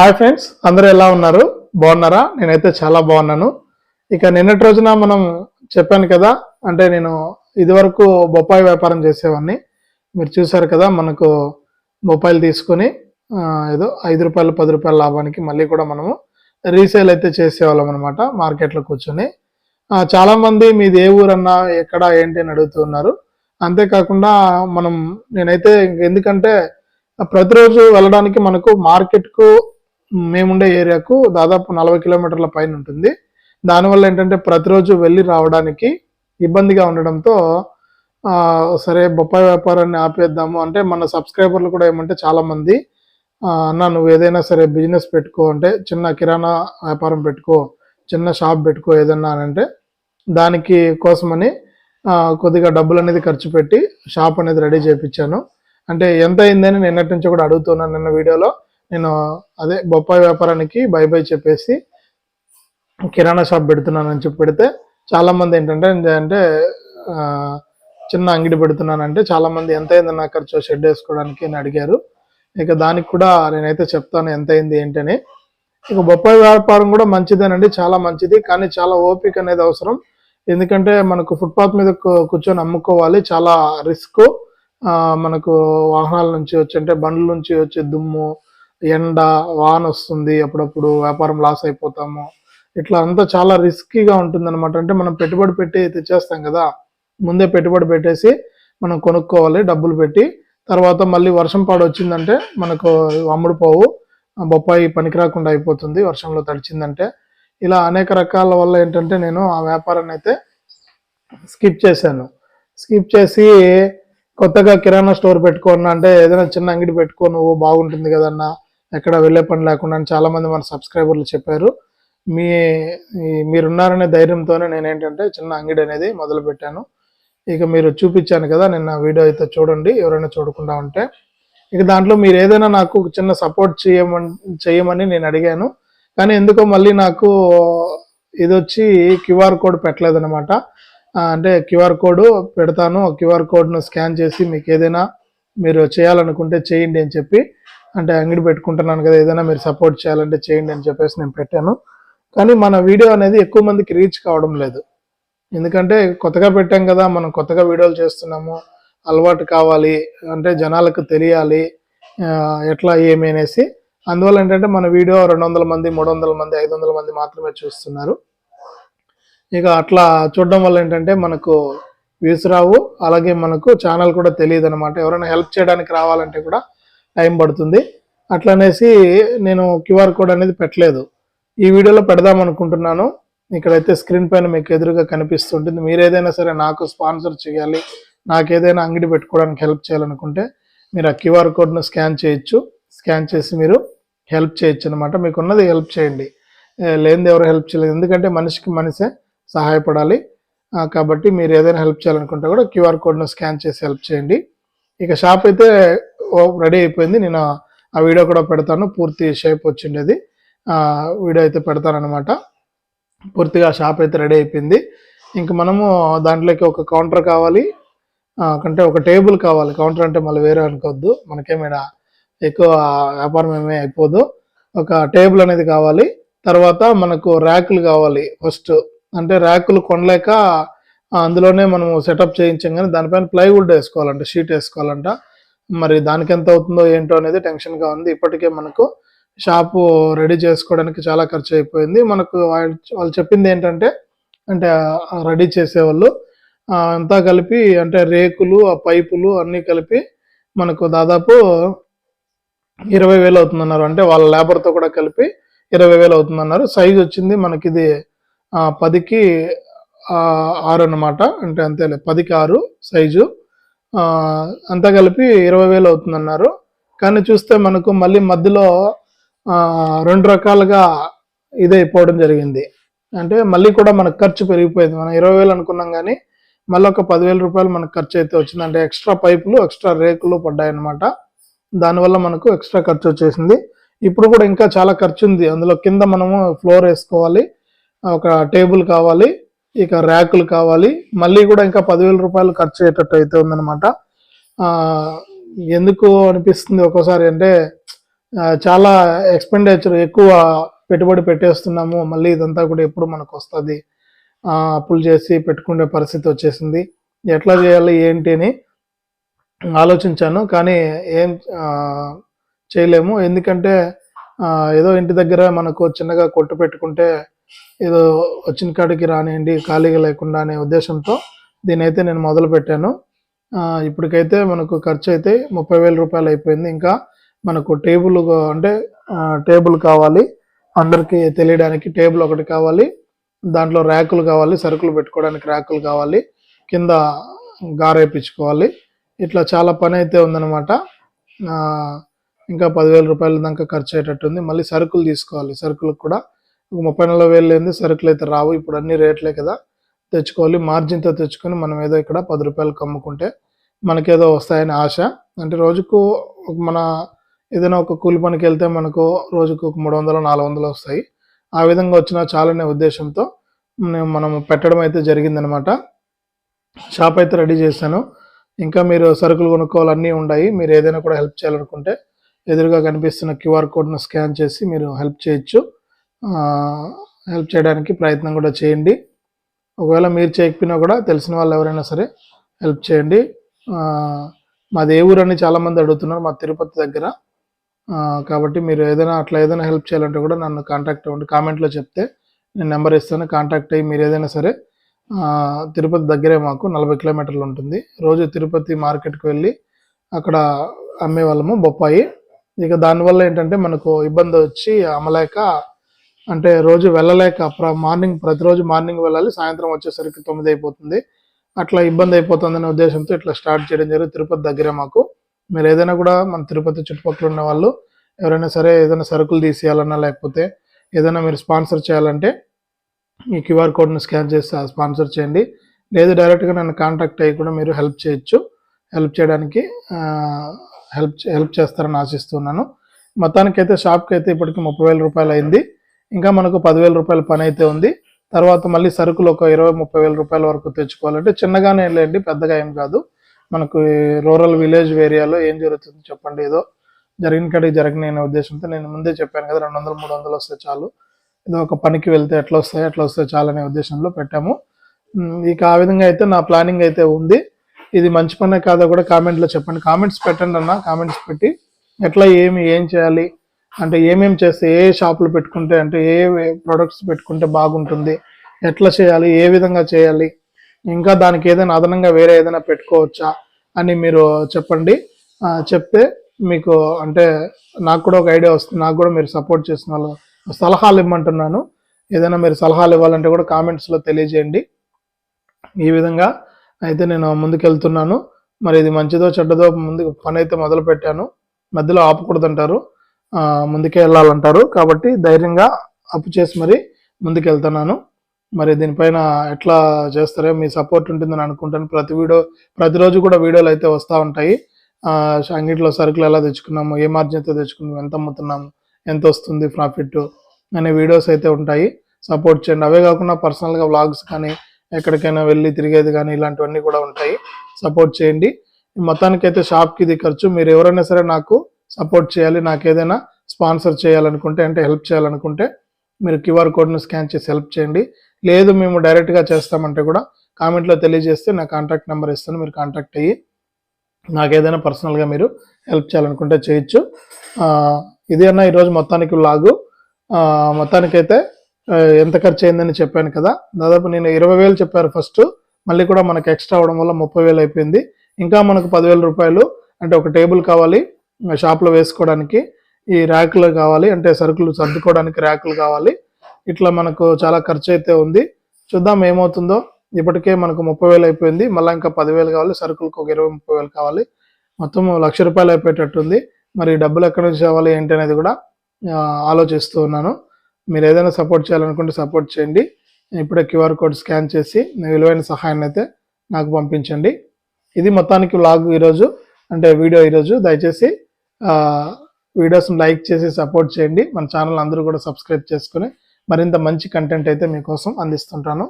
Hi friends అందరూ ఎలా ఉన్నారు? బాగున్నారా? నేనైతే చాలా బాగున్నాను. ఇక నిన్నటి రోజున మనం చెప్పాను కదా అంటే నేను ఇదివరకు బొప్పాయి వ్యాపారం చేసేవాడిని. మీరు చూసారు కదా మనకు బొప్పాయిలు తీసుకొని ఏదో ఐదు రూపాయలు పది రూపాయల లాభానికి మళ్ళీ కూడా మనము రీసేల్ అయితే చేసేవాళ్ళం అనమాట మార్కెట్లో కూర్చొని. చాలామంది మీది ఏ ఊరన్నా ఎక్కడ ఏంటి అని అడుగుతున్నారు అంతేకాకుండా మనం నేనైతే ఎందుకంటే ప్రతిరోజు వెళ్ళడానికి మనకు మార్కెట్కు మేముండే ఏరియాకు దాదాపు నలభై కిలోమీటర్ల పైన ఉంటుంది. దానివల్ల ఏంటంటే ప్రతిరోజు వెళ్ళి రావడానికి ఇబ్బందిగా ఉండడంతో సరే బొప్పాయి వ్యాపారాన్ని ఆపేద్దాము. అంటే మన సబ్స్క్రైబర్లు కూడా ఏమంటే చాలామంది అన్న నువ్వు ఏదైనా సరే బిజినెస్ పెట్టుకో అంటే చిన్న కిరాణా వ్యాపారం పెట్టుకో చిన్న షాప్ పెట్టుకో ఏదన్నా అంటే దానికి కోసమని కొద్దిగా డబ్బులు అనేది ఖర్చు పెట్టి షాప్ అనేది రెడీ చేయించాను అంటే ఎంత అయిందని నిన్నటి నుంచి కూడా అడుగుతున్నాను నిన్న వీడియోలో. నేను అదే బొప్పాయి వ్యాపారానికి బై బై చెప్పేసి కిరాణా షాప్ పెడుతున్నానని చెప్పి పెడితే చాలా మంది ఏంటంటే అంటే చిన్న అంగడి పెడుతున్నానంటే చాలామంది ఎంత అయింది నా ఖర్చు షెడ్ వేసుకోవడానికి అని అడిగారు. ఇక దానికి కూడా నేనైతే చెప్తాను ఎంత అయింది ఏంటని. ఇక బొప్పాయి వ్యాపారం కూడా మంచిదేనండి చాలా మంచిది కానీ చాలా ఓపిక అనేది అవసరం. ఎందుకంటే మనకు ఫుట్పాత్ మీద కూర్చొని అమ్ముకోవాలి చాలా రిస్క్. మనకు వాహనాల నుంచి వచ్చి అంటే బండ్ల నుంచి వచ్చే దుమ్ము ఎండ వాన వస్తుంది అప్పుడప్పుడు వ్యాపారం లాస్ అయిపోతాము. ఇట్లా అంతా చాలా రిస్కీగా ఉంటుంది అనమాట అంటే మనం పెట్టుబడి పెట్టి తెచ్చేస్తాం కదా. ముందే పెట్టుబడి పెట్టేసి మనం కొనుక్కోవాలి డబ్బులు పెట్టి. తర్వాత మళ్ళీ వర్షం పాడు వచ్చిందంటే మనకు అమ్ముడుపోవు బొప్పాయి పనికిరాకుండా అయిపోతుంది వర్షంలో తడిచిందంటే. ఇలా అనేక రకాల వల్ల ఏంటంటే నేను ఆ వ్యాపారాన్ని అయితే స్కిప్ చేశాను. స్కిప్ చేసి కొత్తగా కిరాణా స్టోర్ పెట్టుకోను అంటే ఏదైనా చిన్న అంగడి పెట్టుకో నువ్వు బాగుంటుంది కదన్నా ఎక్కడ వెళ్ళే పని లేకుండా అని చాలా మంది మన సబ్స్క్రైబర్లు చెప్పారు. మీ మీరున్నారనే ధైర్యంతోనే నేను ఏంటంటే చిన్న అంగడి అనేది మొదలు పెట్టాను ఇక మీరు చూపించాను కదా నిన్న వీడియో అయితే చూడండి ఎవరైనా చూడకుండా ఉంటే. ఇక దాంట్లో మీరు ఏదైనా నాకు చిన్న సపోర్ట్ చేయమని చేయమని నేను అడిగాను. కానీ ఎందుకో మళ్ళీ నాకు ఇది వచ్చి క్యూఆర్ కోడ్ పెట్టలేదనమాట అంటే క్యూఆర్ కోడ్ పెడతాను. క్యూఆర్ కోడ్ను స్కాన్ చేసి మీకు ఏదైనా మీరు చేయాలనుకుంటే చేయండి అని చెప్పి అంటే అంగడి పెట్టుకుంటున్నాను కదా ఏదైనా మీరు సపోర్ట్ చేయాలంటే చేయండి అని చెప్పేసి నేను పెట్టాను. కానీ మన వీడియో అనేది ఎక్కువ మందికి రీచ్ కావడం లేదు. ఎందుకంటే కొత్తగా పెట్టాం కదా మనం కొత్తగా వీడియోలు చేస్తున్నాము అలవాటు కావాలి అంటే జనాలకు తెలియాలి ఎట్లా ఏమి అనేసి. అందువల్ల ఏంటంటే మన వీడియో రెండు వందల మంది మూడు వందల మంది ఐదు వందల మంది మాత్రమే చూస్తున్నారు. ఇక అట్లా చూడడం వల్ల ఏంటంటే మనకు వ్యూస్ రావు. అలాగే మనకు ఛానల్ కూడా తెలియదు అనమాట ఎవరైనా హెల్ప్ చేయడానికి రావాలంటే కూడా టైం పడుతుంది. అట్లనేసి నేను క్యూఆర్ కోడ్ అనేది పెట్టలేదు. ఈ వీడియోలో పెడదాం అనుకుంటున్నాను. ఇక్కడైతే స్క్రీన్ పైన మీకు ఎదురుగా కనిపిస్తుంటుంది. మీరు ఏదైనా సరే నాకు స్పాన్సర్ చేయాలి నాకు ఏదైనా అంగడి పెట్టుకోవడానికి హెల్ప్ చేయాలనుకుంటే మీరు ఆ క్యూఆర్ కోడ్ను స్కాన్ చేయొచ్చు. స్కాన్ చేసి మీరు హెల్ప్ చేయొచ్చు అనమాట మీకున్నది హెల్ప్ చేయండి. లేనిది ఎవరు హెల్ప్ చేయలేదు. ఎందుకంటే మనిషికి మనిషే సహాయపడాలి. కాబట్టి మీరు ఏదైనా హెల్ప్ చేయాలనుకుంటే కూడా క్యూఆర్ కోడ్ను స్కాన్ చేసి హెల్ప్ చేయండి. ఇక షాప్ అయితే రెడీ అయిపోయింది. నేను ఆ వీడియో కూడా పెడతాను. పూర్తి షేప్ వచ్చిండేది. ఆ, వీడియో అయితే పెడతానమాట పూర్తిగా షాప్ అయితే రెడీ అయిపోయింది. ఇంక మనము దాంట్లోకి ఒక కౌంటర్ కావాలి. అంటే ఒక టేబుల్ కావాలి. కౌంటర్ అంటే మళ్ళీ వేరే అనుకోవద్దు. మనకేమైనా ఎక్కువ వ్యాపారం ఏమీ అయిపోదు. ఒక టేబుల్ అనేది కావాలి. తర్వాత మనకు ర్యాకులు కావాలి ఫస్ట్. అంటే ర్యాకులు కొనలేక అందులోనే మనము సెటప్ చేయించాం కానీ దానిపైన ప్లైవుడ్ వేసుకోవాలంట షీట్ వేసుకోవాలంట. మరి దానికి ఎంత అవుతుందో ఏంటో అనేది టెన్షన్గా ఉంది. ఇప్పటికే మనకు షాపు రెడీ చేసుకోవడానికి చాలా ఖర్చు అయిపోయింది. మనకు వాళ్ళు వాళ్ళు చెప్పింది ఏంటంటే అంటే రెడీ చేసేవాళ్ళు అంతా కలిపి అంటే రేకులు ఆ పైపులు అన్నీ కలిపి మనకు దాదాపు ఇరవై వేలు అవుతుందన్నారు. అంటే వాళ్ళ లేబర్తో కూడా కలిపి ఇరవై వేలు అవుతుందన్నారు. సైజ్ వచ్చింది మనకి ఇది పదికి ఆరు అన్నమాట. అంటే అంతేలే పదికి ఆరు సైజు అంతా కలిపి ఇరవై వేలు అవుతుందన్నారు. కానీ చూస్తే మనకు మళ్ళీ మధ్యలో రెండు రకాలుగా ఇదైపోవడం జరిగింది. అంటే మళ్ళీ కూడా మనకు ఖర్చు పెరిగిపోయింది. మనం ఇరవై వేలు అనుకున్నాం కానీ మళ్ళీ ఒక పదివేల రూపాయలు మనకు ఖర్చు అయితే వచ్చింది. అంటే ఎక్స్ట్రా పైపులు ఎక్స్ట్రా రేకులు పడ్డాయి అనమాట దానివల్ల మనకు ఎక్స్ట్రా ఖర్చు వచ్చేసింది. ఇప్పుడు కూడా ఇంకా చాలా ఖర్చు ఉంది. అందులో కింద మనము ఫ్లోర్ వేసుకోవాలి. ఒక టేబుల్ కావాలి. ఇక ర్యాకులు కావాలి. మళ్ళీ కూడా ఇంకా పదివేల రూపాయలు ఖర్చు అయ్యేటట్టు అయితే ఉందన్నమాట. ఎందుకు అనిపిస్తుంది ఒక్కోసారి అంటే చాలా ఎక్స్పెండిచర్ ఎక్కువ పెట్టుబడి పెట్టేస్తున్నాము. మళ్ళీ ఇదంతా కూడా ఎప్పుడు మనకు వస్తుంది. అప్పులు చేసి పెట్టుకునే పరిస్థితి వచ్చేసింది. ఎట్లా చేయాలి ఏంటి అని ఆలోచించాను. కానీ ఏం చేయలేము. ఎందుకంటే ఏదో ఇంటి దగ్గర మనకు చిన్నగా కొట్టు పెట్టుకుంటే ఏదో వచ్చిన కాడికి రానియండి ఖాళీగా లేకుండా అనే ఉద్దేశంతో దీని అయితే నేను మొదలు పెట్టాను ఇప్పటికైతే మనకు ఖర్చు అయితే ముప్పై వేల రూపాయలు అయిపోయింది. ఇంకా మనకు టేబుల్ అంటే టేబుల్ కావాలి. అందరికీ తెలియడానికి టేబుల్ ఒకటి కావాలి. దాంట్లో ర్యాకులు కావాలి సరుకులు పెట్టుకోవడానికి ర్యాకులు కావాలి కింద గారేపించుకోవాలి ఇట్లా చాలా పని అయితే ఉందన్నమాట. ఇంకా పదివేల రూపాయల దాకా ఖర్చు అయ్యేటట్టుంది మళ్ళీ సరుకులు తీసుకోవాలి. సరుకులకు కూడా ముప్పై నలభై వేలు లేని సరుకులు అయితే రావు. ఇప్పుడు అన్ని రేట్లే కదా. తెచ్చుకోవాలి. మార్జిన్తో తెచ్చుకొని మనం ఏదో ఇక్కడ పది రూపాయలు అమ్ముకుంటే మనకేదో వస్తాయని ఆశ. అంటే రోజుకు మన ఏదైనా ఒక కూలి పనికి వెళ్తే మనకు రోజుకు ఒక మూడు వందలు నాలుగు వందలు వస్తాయి. ఆ విధంగా వచ్చినా చాలనే ఉద్దేశంతో నేను- మనం పెట్టడం అయితే జరిగిందనమాట. షాప్ అయితే రెడీ చేశాను. ఇంకా మీరు సరుకులు కొనుక్కోవాలన్నీ ఉన్నాయి. మీరు ఏదైనా కూడా హెల్ప్ చేయాలనుకుంటే ఎదురుగా కనిపిస్తున్న క్యూఆర్ కోడ్ను స్కాన్ చేసి మీరు హెల్ప్ చేయొచ్చు. హెల్ప్ చేయడానికి ప్రయత్నం కూడా చేయండి. ఒకవేళ మీరు చేయకపోయినా కూడా తెలిసిన వాళ్ళు ఎవరైనా సరే హెల్ప్ చేయండి. మాది ఏ ఊరు అని చాలామంది అడుగుతున్నారు మా తిరుపతి దగ్గర. కాబట్టి మీరు ఏదైనా అట్లా ఏదైనా హెల్ప్ చేయాలంటే కూడా నన్ను కాంటాక్ట్ అవ్వండి. కామెంట్లో చెప్తే నేను నెంబర్ ఇస్తాను. కాంటాక్ట్ అయ్యి మీరు ఏదైనా సరే తిరుపతి దగ్గరే మాకు నలభై కిలోమీటర్లు ఉంటుంది. రోజు తిరుపతి మార్కెట్కి వెళ్ళి అక్కడ అమ్మే వాళ్ళము బొప్పాయి. ఇక దానివల్ల ఏంటంటే మనకు ఇబ్బంది వచ్చి అమ్మలేక అంటే రోజు వెళ్ళలేక మార్నింగ్ ప్రతిరోజు మార్నింగ్ వెళ్ళాలి సాయంత్రం వచ్చేసరికి తొమ్మిది అయిపోతుంది. అట్లా ఇబ్బంది అయిపోతుందనే ఉద్దేశంతో ఇట్లా స్టార్ట్ చేయడం జరిగింది తిరుపతి దగ్గరే మాకు. మీరు ఏదైనా కూడా మన తిరుపతి చుట్టుపక్కల ఉన్న వాళ్ళు ఎవరైనా సరే ఏదైనా సరుకులు తీసేయాలన్నా లేకపోతే ఏదైనా మీరు స్పాన్సర్ చేయాలంటే ఈ క్యూఆర్ కోడ్ని స్కాన్ చేసి స్పాన్సర్ చేయండి. లేదు డైరెక్ట్గా నన్ను కాంటాక్ట్ అయ్యి కూడా మీరు హెల్ప్ చేయొచ్చు. హెల్ప్ చేయడానికి హెల్ప్ హెల్ప్ చేస్తారని ఆశిస్తున్నాను. మొత్తానికైతే షాప్కి అయితే ఇప్పటికి ముప్పై వేల రూపాయలు అయింది. ఇంకా మనకు పదివేల రూపాయల పని అయితే ఉంది. తర్వాత మళ్ళీ సరుకులు ఒక ఇరవై ముప్పై వేల రూపాయల వరకు తెచ్చుకోవాలంటే చిన్నగానే లేండి పెద్దగా ఏం కాదు. మనకు రూరల్ విలేజ్ ఏరియాలో ఏం జరుగుతుంది చెప్పండి. ఏదో జరిగిన కాడికి జరిగిన అనే ఉద్దేశంతో నేను ముందే చెప్పాను కదా రెండు వందలు మూడు వందలు వస్తే చాలు. ఏదో ఒక పనికి వెళ్తే ఎట్లా వస్తాయి ఎట్లా వస్తే చాలు అనే ఉద్దేశంలో పెట్టాము. ఇక ఆ విధంగా అయితే నా ప్లానింగ్ అయితే ఉంది. ఇది మంచి పనే కాదో కూడా కామెంట్లో చెప్పండి. కామెంట్స్ పెట్టండి అన్న కామెంట్స్ పెట్టి ఎట్లా ఏమి ఏం చేయాలి అంటే ఏమేమి చేస్తే ఏ షాపులు పెట్టుకుంటే అంటే ఏ ప్రొడక్ట్స్ పెట్టుకుంటే బాగుంటుంది ఎట్లా చేయాలి ఏ విధంగా చేయాలి ఇంకా దానికి ఏదైనా అదనంగా వేరే ఏదైనా పెట్టుకోవచ్చా అని మీరు చెప్పండి. చెప్తే మీకు అంటే నాకు కూడా ఒక ఐడియా వస్తుంది నాకు కూడా మీరు సపోర్ట్ చేసిన వాళ్ళు సలహాలు ఇమ్మంటున్నాను ఏదైనా మీరు సలహాలు ఇవ్వాలంటే కూడా కామెంట్స్లో తెలియజేయండి. ఈ విధంగా అయితే నేను ముందుకెళ్తున్నాను. మరి ఇది మంచిదో చెడ్డదో ముందు పని అయితే మొదలు పెట్టాను మధ్యలో ఆపకూడదంటారు. ముందుకే వెళ్ళాలంటారు కాబట్టి ధైర్యంగా అప్పు చేసి మరి ముందుకెళ్తున్నాను. మరి దీనిపైన ఎట్లా చేస్తారో మీ సపోర్ట్ ఉంటుందని అనుకుంటాను. ప్రతి వీడియో ప్రతిరోజు కూడా వీడియోలు అయితే వస్తూ ఉంటాయి. అంగిట్లో సరుకులు ఎలా తెచ్చుకున్నాము ఏ మార్జిన్తో తెచ్చుకున్నాము ఎంత అమ్ముతున్నాము ఎంత వస్తుంది ప్రాఫిట్ అనే వీడియోస్ అయితే ఉంటాయి. సపోర్ట్ చేయండి. అవే కాకుండా పర్సనల్గా వ్లాగ్స్ కానీ ఎక్కడికైనా వెళ్ళి తిరిగేది కానీ ఇలాంటివన్నీ కూడా ఉంటాయి. సపోర్ట్ చేయండి. మొత్తానికైతే షాప్కి ఇది ఖర్చు. మీరు ఎవరైనా సరే నాకు సపోర్ట్ చేయాలి నాకు ఏదైనా స్పాన్సర్ చేయాలనుకుంటే అంటే హెల్ప్ చేయాలనుకుంటే మీరు క్యూఆర్ కోడ్ను స్కాన్ చేసి హెల్ప్ చేయండి. లేదు మేము డైరెక్ట్గా చేస్తామంటే కూడా కామెంట్లో తెలియజేస్తే నా కాంటాక్ట్ నెంబర్ ఇస్తాను మీరు కాంటాక్ట్ అయ్యి నాకు ఏదైనా పర్సనల్గా మీరు హెల్ప్ చేయాలనుకుంటే చేయొచ్చు. ఆ, ఇది ఈరోజు మొత్తానికి లాగు. మొత్తానికైతే ఎంత ఖర్చు అయిందని చెప్పాను కదా దాదాపు నేను ఇరవై వేలు చెప్పారు ఫస్ట్. మళ్ళీ కూడా మనకు ఎక్స్ట్రా అవడం వల్ల ముప్పై వేలు అయిపోయింది. ఇంకా మనకు పదివేల రూపాయలు అంటే ఒక టేబుల్ కావాలి. షాప్లో వేసుకోవడానికి ఈ ర్యాకులు కావాలి. అంటే సరుకులు సర్దుకోవడానికి ర్యాకులు కావాలి. ఇట్లా మనకు చాలా ఖర్చు అయితే ఉంది. చూద్దాం ఏమవుతుందో. ఇప్పటికే మనకు ముప్పై వేలు అయిపోయింది. మళ్ళీ ఇంకా పదివేలు కావాలి. సరుకులకు ఒక ఇరవై ముప్పై వేలు కావాలి. మొత్తం లక్ష రూపాయలు అయిపోయేటట్టుంది. మరి డబ్బులు ఎక్కడి నుంచి కావాలి ఏంటి అనేది కూడా ఆలోచిస్తూ ఉన్నాను. మీరు ఏదైనా సపోర్ట్ చేయాలనుకుంటే సపోర్ట్ చేయండి. ఇప్పుడే క్యూఆర్ కోడ్ స్కాన్ చేసి విలువైన సహాయాన్ని అయితే నాకు పంపించండి. ఇది మొత్తానికి వ్లాగ్ ఈరోజు. అంటే వీడియో ఈరోజు. దయచేసి వీడియోస్ని లైక్ చేసి సపోర్ట్ చేయండి. మన ఛానల్ అందరూ కూడా సబ్స్క్రైబ్ చేసుకుని మరింత మంచి కంటెంట్ అయితే మీకోసం అందిస్తుంటాను.